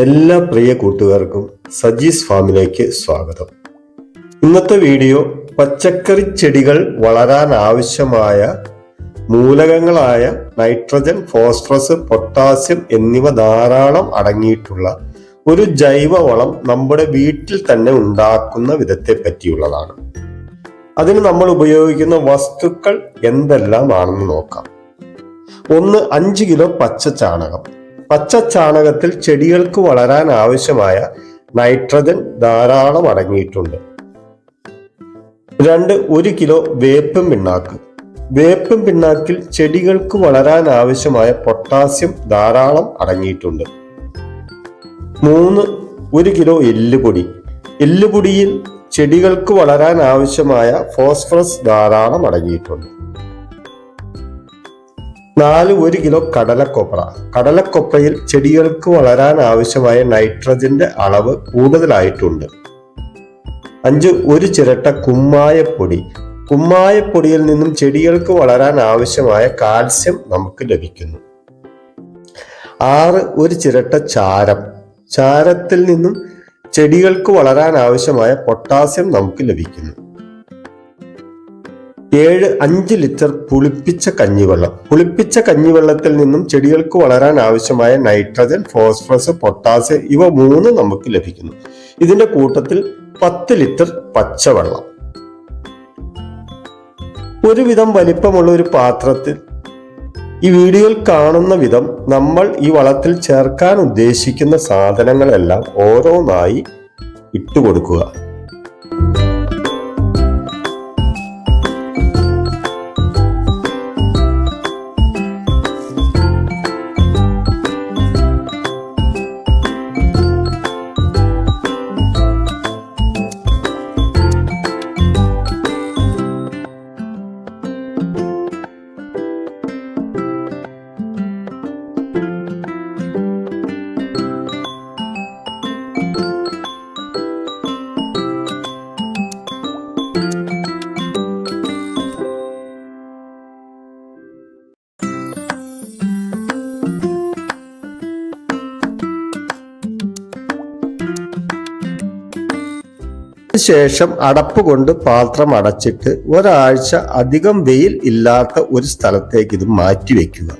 എല്ലാ പ്രിയ കൂട്ടുകാർക്കും സജീസ് ഫാമിലേക്ക് സ്വാഗതം. ഇന്നത്തെ വീഡിയോ പച്ചക്കറി ചെടികൾ വളരാൻ ആവശ്യമായ മൂലകങ്ങളായ നൈട്രജൻ ഫോസ്ഫറസ് പൊട്ടാസ്യം എന്നിവ ധാരാളം അടങ്ങിയിട്ടുള്ള ഒരു ജൈവവളം നമ്മുടെ വീട്ടിൽ തന്നെ ഉണ്ടാക്കുന്ന വിധത്തെ പറ്റിയുള്ളതാണ്. അതിന് നമ്മൾ ഉപയോഗിക്കുന്ന വസ്തുക്കൾ എന്തെല്ലാമാണെന്ന് നോക്കാം. ഒന്ന് അഞ്ച് കിലോ പച്ച ചാണകം പച്ച ചാണകത്തിൽ ചെടികൾക്ക് വളരാൻ ആവശ്യമായ നൈട്രജൻ ധാരാളം അടങ്ങിയിട്ടുണ്ട്. രണ്ട് ഒരു കിലോ വേപ്പും പിണ്ണാക്ക്. വേപ്പും പിണ്ണാക്കിൽ ചെടികൾക്ക് വളരാൻ ആവശ്യമായ പൊട്ടാസ്യം ധാരാളം അടങ്ങിയിട്ടുണ്ട്. മൂന്ന് ഒരു കിലോ എല്ലുപൊടി. എല്ലുപൊടിയിൽ ചെടികൾക്ക് വളരാൻ ആവശ്യമായ ഫോസ്ഫറസ് ധാരാളം അടങ്ങിയിട്ടുണ്ട്. നാല് ഒരു കിലോ കടലക്കൊപ്ര. കടലക്കൊപ്രയിൽ ചെടികൾക്ക് വളരാൻ ആവശ്യമായ നൈട്രജന്റെ അളവ് കൂടുതലായിട്ടുണ്ട്. അഞ്ച് ഒരു ചിരട്ട കുമ്മായപ്പൊടി. കുമ്മായപ്പൊടിയിൽ നിന്നും ചെടികൾക്ക് വളരാൻ ആവശ്യമായ കാൽസ്യം നമുക്ക് ലഭിക്കുന്നു. ആറ് ഒരു ചിരട്ട ചാരം. ചാരത്തിൽ നിന്നും ചെടികൾക്ക് വളരാൻ ആവശ്യമായ പൊട്ടാസ്യം നമുക്ക് ലഭിക്കുന്നു. ഏഴ് അഞ്ച് ലിറ്റർ പുളിപ്പിച്ച കഞ്ഞിവെള്ളം. പുളിപ്പിച്ച കഞ്ഞിവെള്ളത്തിൽ നിന്നും ചെടികൾക്ക് വളരാൻ ആവശ്യമായ നൈട്രജൻ ഫോസ്ഫറസ് പൊട്ടാസ് ഇവ മൂന്ന് നമുക്ക് ലഭിക്കുന്നു. ഇതിന്റെ കൂട്ടത്തിൽ പത്ത് ലിറ്റർ പച്ചവെള്ളം. ഒരുവിധം വലിപ്പമുള്ള ഒരു പാത്രത്തിൽ ഈ വീഡിയോയിൽ കാണുന്ന വിധം നമ്മൾ ഈ വളത്തിൽ ചേർക്കാൻ ഉദ്ദേശിക്കുന്ന സാധനങ്ങളെല്ലാം ഓരോന്നായി ഇട്ടുകൊടുക്കുക. ശേഷം അടപ്പ് കൊണ്ട് പാത്രം അടച്ചിട്ട് ഒരാഴ്ച അധികം വെയിൽ ഇല്ലാത്ത ഒരു സ്ഥലത്തേക്ക് ഇത് മാറ്റി വെക്കുക.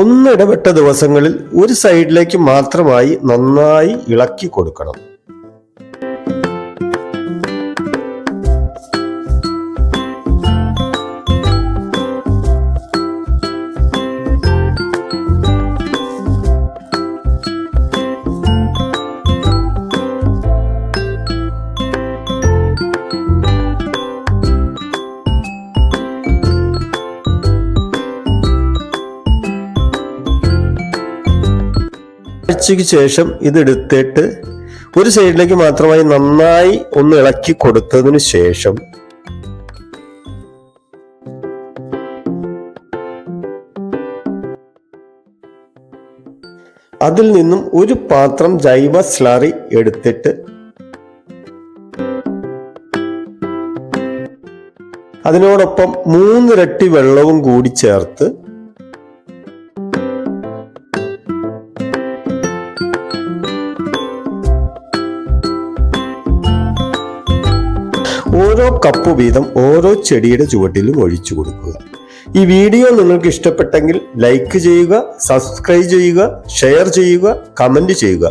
ഒന്നിടവിട്ട ദിവസങ്ങളിൽ ഒരു സൈഡിലേക്ക് മാത്രമായി നന്നായി ഇളക്കി കൊടുക്കണം. ആഴ്ചയ്ക്ക് ശേഷം ഇതെടുത്തിട്ട് ഒരു സൈഡിലേക്ക് മാത്രമായി നന്നായി ഒന്ന് ഇളക്കി കൊടുത്തതിന് ശേഷം അതിൽ നിന്നും ഒരു പാത്രം ജൈവ സ്ലറി എടുത്തിട്ട് അതിനോടൊപ്പം മൂന്നിരട്ടി വെള്ളവും കൂടി ചേർത്ത് ഓരോ കപ്പ് വീതം ഓരോ ചെടിയുടെ ചുവട്ടിലും ഒഴിച്ചു കൊടുക്കുക. ഈ വീഡിയോ നിങ്ങൾക്ക് ഇഷ്ടപ്പെട്ടെങ്കിൽ ലൈക്ക് ചെയ്യുക സബ്സ്ക്രൈബ് ചെയ്യുക ഷെയർ ചെയ്യുക കമന്റ് ചെയ്യുക.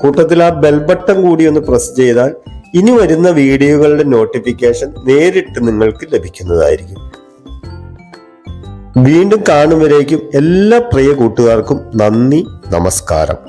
കൂട്ടത്തിൽ ആ ബെൽ ബട്ടൺ കൂടി ഒന്ന് പ്രസ് ചെയ്താൽ ഇനി വരുന്ന വീഡിയോകളുടെ നോട്ടിഫിക്കേഷൻ നേരിട്ട് നിങ്ങൾക്ക് ലഭിക്കുന്നതായിരിക്കും. വീണ്ടും കാണുമ്പോഴേക്കും എല്ലാ പ്രിയ കൂട്ടുകാർക്കും നന്ദി നമസ്കാരം.